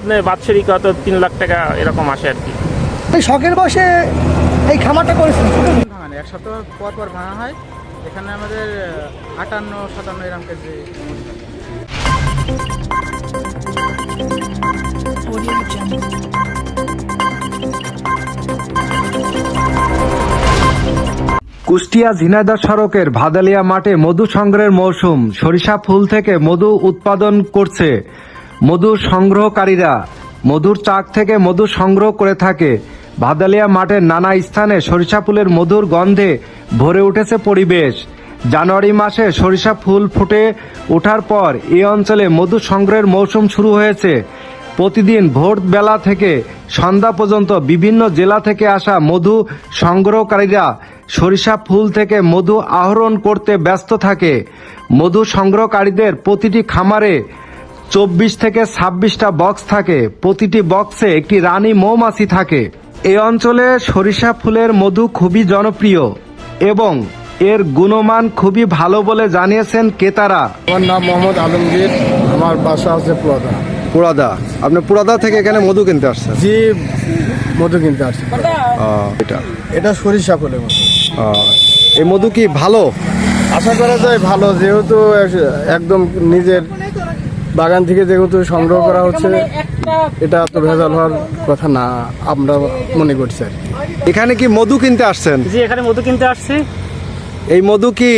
আপনার বাৎসরিক হয়তো তিন লাখ টাকা এরকম আসে আর কি। এই শখের বসে এই খামারটা করেছেন। ভাঙানো এক সপ্তাহ পর পর ভাঙা হয়। এখানে আমাদের আটান্ন সাতান্ন এরকম কেজি কুষ্টিয়া ঝিনাইদহ সড়কের ভাদালিয়া মাঠে মধু সংগ্রহের মৌসুম। সরিষা ফুল থেকে মধু উৎপাদন করছে মধু সংগ্রহকারীরা মধুর চাক থেকে মধু সংগ্রহ করে থাকে। ভাদালিয়া মাঠের নানা স্থানে সরিষা ফুলের মধুর গন্ধে ভরে উঠেছে পরিবেশ। জানুয়ারি মাসে সরিষা ফুল ফুটে ওঠার পর এই অঞ্চলে মধু সংগ্রহের মৌসুম শুরু হয়েছে। প্রতিদিন ভোর বেলা থেকে সন্ধ্যা পর্যন্ত বিভিন্ন জেলা থেকে আসা মধু সংগ্রহকারীরা সরিষা ফুল থেকে মধু আহরণ করতে ব্যস্ত থাকে। মধু সংগ্রহকারীদের প্রতিটি খামারে চব্বিশ থেকে ছাব্বিশটা বক্স থাকে। প্রতিটি বক্সে একটি রানী মৌমাছি থাকে। এই অঞ্চলে সরিষা ফুলের মধু খুবই জনপ্রিয় এবং এর গুণমান খুবই ভালো বলে জানিয়েছেন ক্রেতারা। আমার নাম মোহাম্মদ আলমগীর আমার বাসা আছে পুরাদা। পুরাদা। আপনি পুরাদা থেকে এখানে মধু কিনতে আসছেন? জি মধু কিনতে আসছি। এটা। এটা সরিষা ফুলের মধু। এই মধু কি ভালো? আশা করা যায় ভালো যেহেতু একদম নিজের বাগান থেকে যেহেতু সংগ্রহ করা হচ্ছে এটা তো ভেজাল হওয়ার কথা না আমরা মনে করছি আর এখানে কি মধু কিনতে আসছেন? জি এখানে মধু কিনতে আসছি। এই মধু কি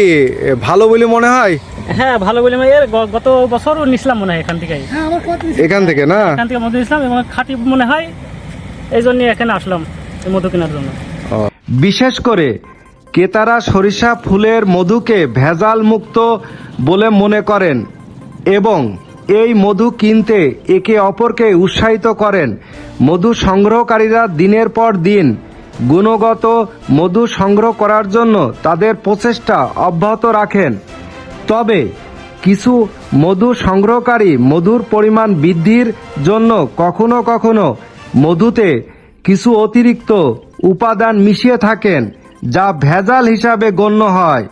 ভালো বলে মনে হয়? হ্যাঁ ভালো বলে আমি এর গত বছর নিছিলাম মনে হয় এখান থেকে। এখান থেকে না? এখান থেকে মধু নিছিলাম এবং খাঁটি মনে হয় এই জন্য এখানে আসলাম এই মধু কেনার জন্য। বিশেষ করে ক্রেতারা সরিষা ফুলের মধুকে ভেজাল মুক্ত বলে মনে করেন এবং এই মধু কিনতে একে অপরকে উৎসাহিত করেন। মধু সংগ্রহকারীরা দিনের পর দিন গুণগত মধু সংগ্রহ করার জন্য তাদের প্রচেষ্টা অব্যাহত রাখেন। তবে কিছু মধু সংগ্রহকারী মধুর পরিমাণ বৃদ্ধির জন্য কখনো কখনো মধুতে কিছু অতিরিক্ত উপাদান মিশিয়ে থাকেন, যা ভেজাল হিসাবে গণ্য হয়।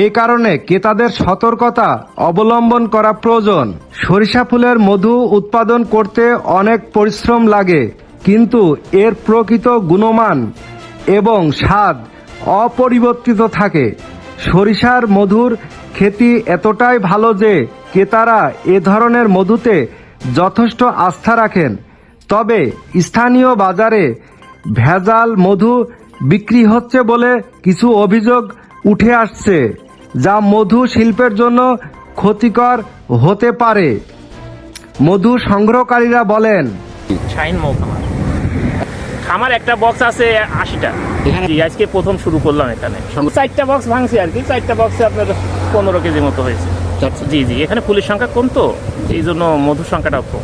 এই কারণে ক্রেতাদের সতর্কতা অবলম্বন করা প্রয়োজন। সরিষা ফুলের মধু উৎপাদন করতে অনেক পরিশ্রম লাগে, কিন্তু এর প্রকৃত গুণমান এবং স্বাদ অপরিবর্তিত থাকে। সরিষার মধুর খেতি এতটাই ভালো যে ক্রেতারা এ ধরনের মধুতে যথেষ্ট আস্থা রাখেন। তবে স্থানীয় বাজারে ভেজাল মধু বিক্রি হচ্ছে বলে কিছু অভিযোগ উঠে আসছে যা মধু শিল্পের জন্য ক্ষতিকর হতে পারে। মধু সংগ্রহকারীরা বলেন শাইন খামার একটা বক্স আছে আশিটা। আজকে প্রথম শুরু করলাম এখানে। চারটা বক্স ভাঙছি আর কি চারটা বক্সে আপনার পনেরো কেজি মতো হয়েছে। জি জি এখানে ফুলের সংখ্যা কম তো এই জন্য মধুর সংখ্যাটাও কম।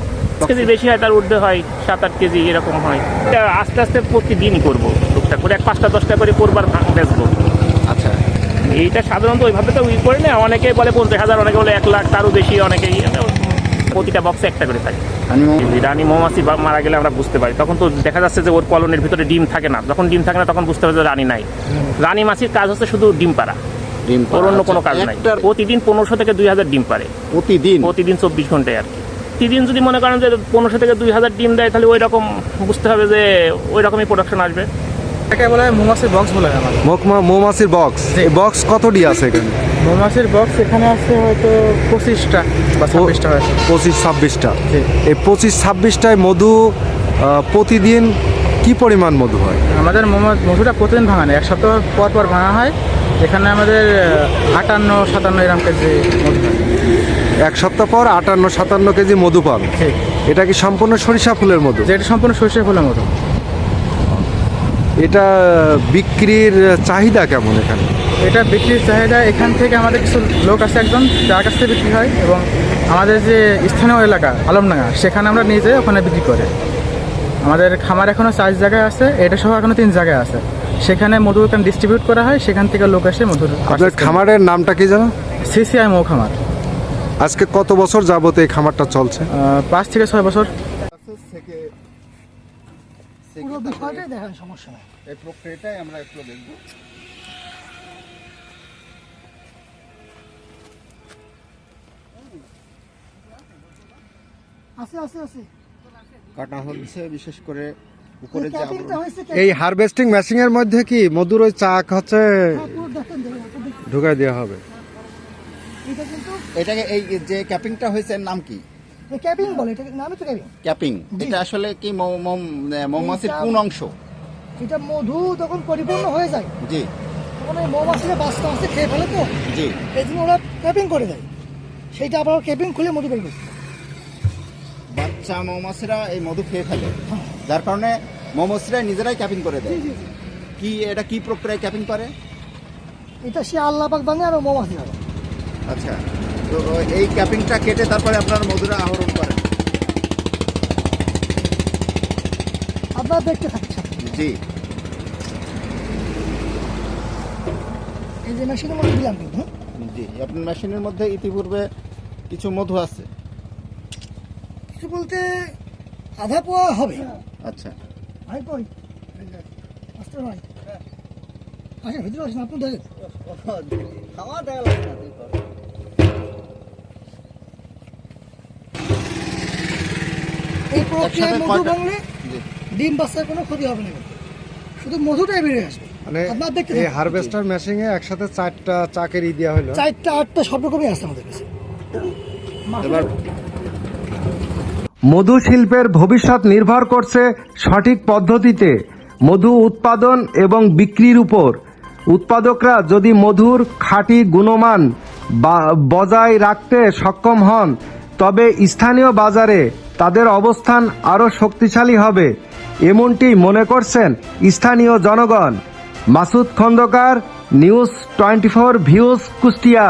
কেজি বেশি হয় তার ঊর্ধ্বে হয় সাত আট কেজি এরকম হয়। এটা আস্তে আস্তে প্রতিদিনই করব টুকটাক করে এক পাঁচটা দশটা করে করবার ভাঙ- বেচবো। আচ্ছা এইটা সাধারণত ওইভাবে তো ই করে না। অনেকে বলে পঞ্চাশ হাজার অনেকে বলে এক লাখ তারও বেশি অনেকেই প্রতিটা বক্সে একটা করে থাকে। রানী মৌমাছি মারা গেলে আমরা বুঝতে পারি। তখন তো দেখা যাচ্ছে যে ওর কলনের ভিতরে ডিম থাকে না। যখন ডিম থাকে না তখন বুঝতে পারি যে রানী নাই। রানী মাছির কাজ হচ্ছে শুধু ডিম পাড়া। ডিম ওর অন্য কোনো কাজ নাই। প্রতিদিন পনেরোশো থেকে দুই হাজার ডিম পারে প্রতিদিন? প্রতিদিন চব্বিশ ঘন্টায় আর কি। প্রতিদিন যদি মনে করেন যে পনেরোশো থেকে দুই হাজার ডিম দেয় তাহলে ওই রকম বুঝতে হবে যে ওই রকমই প্রোডাকশন আসবে। এটাকে বলা হয় মৌমাছির বক্স বলে আমার মৌমাছির বক্স এই বক্স কতটি আছে এখানে? মৌমাছির বক্স এখানে আছে হয়তো পঁচিশটা বা ছাব্বিশটা হয়েছে পঁচিশ ছাব্বিশটা। জি। এই পঁচিশ ছাব্বিশটায় মধু আহ, প্রতিদিন কি পরিমাণ মধু হয়? আমাদের মৌ- মধুটা প্রতিদিন ভাঙানো এক সপ্তাহ পর পর ভাঙা হয়। এখানে আমাদের আহ, আটান্ন সাতান্ন এরকম কেজি মধু এক সপ্তাহ পর আটান্ন সাতান্ন কেজি মধু পান ঠিক এটা কি সম্পূর্ণ সরিষা ফুলের মধু? যেটা সম্পূর্ণ সর্ষে ফুলের মতো এটা বিক্রির চাহিদা কেমন এখানে? এটা বিক্রির চাহিদা এখান থেকে আমাদের কিছু লোক আছে একজন যার কাছ থেকে বিক্রি হয় এবং আমাদের যে স্থানীয় এলাকা আলমডাঙ্গা সেখানে আমরা নিয়ে যাই ওখানে বিক্রি করে। আমাদের খামার এখনও চার জায়গায় আছে এটা সহ এখনও তিন জায়গায় আছে। সেখানে মধু এখানে ডিস্ট্রিবিউট করা হয় সেখান থেকে লোক আসে মধুর আপনার খামারের নামটা কি জানো? সিসিআই মৌ খামার। আজকে কত বছর যাবত এই খামারটা চলছে? পাঁচ থেকে ছয় বছর। পুরো বিষয়টাই দেখেন সমস্যা নাই। এই প্রক্রিয়াটাই আমরা একটু দেখব। আছে আছে আছে। কাটা হচ্ছে বিশেষ করে উপরে যে এই হারভেস্টিং এর মধ্যে কি মধুর ওই চাক হচ্ছে? হ্যাঁ। ঢুকাই দেওয়া হবে। এটা কিন্তু এটাকে এই যে ক্যাপিংটা হয়েছে এর নাম কি? ক্যাপিং বলে এটা নামই তো ক্যাপিং? ক্যাপিং এটা আসলে কি মৌমাছির কোন অংশ এটা মধু যখন পরিপূর্ণ হয়ে যায় জি। তখন ওই মৌমাছিরা বাঁচতে বাঁচতে খেয়ে ফেলে তো। জি। এই জন্য ওরা ক্যাপিং করে দেয়। সেইটা আবার ক্যাপিং খুলে মধু বের করছে। বাচ্চা মৌমাছিরা এই মধু খেয়ে ফেলে। যার কারণে মৌমাছিরা নিজেরাই ক্যাপিং করে দেয়। কি এটা কি প্রক্রিয়ায় ক্যাপিং করে? এটা সে আল্লাহ পাক বানিয়ে আর মৌমাছি আচ্ছা। তো এই ক্যাপিংটা কেটে তারপরে আপনার মধুরা আহরণ করেন। আপনারা দেখতে সাথে। জি। এই যে মেশিনের মধ্যে দিলাম কিন্তু? জি আপনার মেশিনের মধ্যে ইতিপূর্বে কিছু মধু আছে। কিছু বলতে আধা পোয়া হবে। আচ্ছা। ভাই কই? আসতে ভাই। আচ্ছা ভিতরে আসেন আপনি দেখেন এই প্রক্রিয়ায় মধু ভাঙলে ডিম বাচ্চার কোনো ক্ষতি হবে না শুধু মধুটাই বেরিয়ে আসবে। মানে এই হারভেস্টার মেশিনে একসাথে চারটা চাকের ই দেওয়া হলো চারটা আটটা সব রকমই আছে আমাদের কাছে। এবার মধু শিল্পের ভবিষ্যৎ নির্ভর করছে সঠিক পদ্ধতিতে মধু উৎপাদন এবং বিক্রির উপর। উৎপাদকরা যদি মধুর খাঁটি গুণমান বজায় রাখতে সক্ষম হন, তবে স্থানীয় বাজারে তাদের অবস্থান আরও শক্তিশালী হবে, এমনটি মনে করছেন স্থানীয় জনগণ। Masud Khandakar, news twenty four views Kushtia.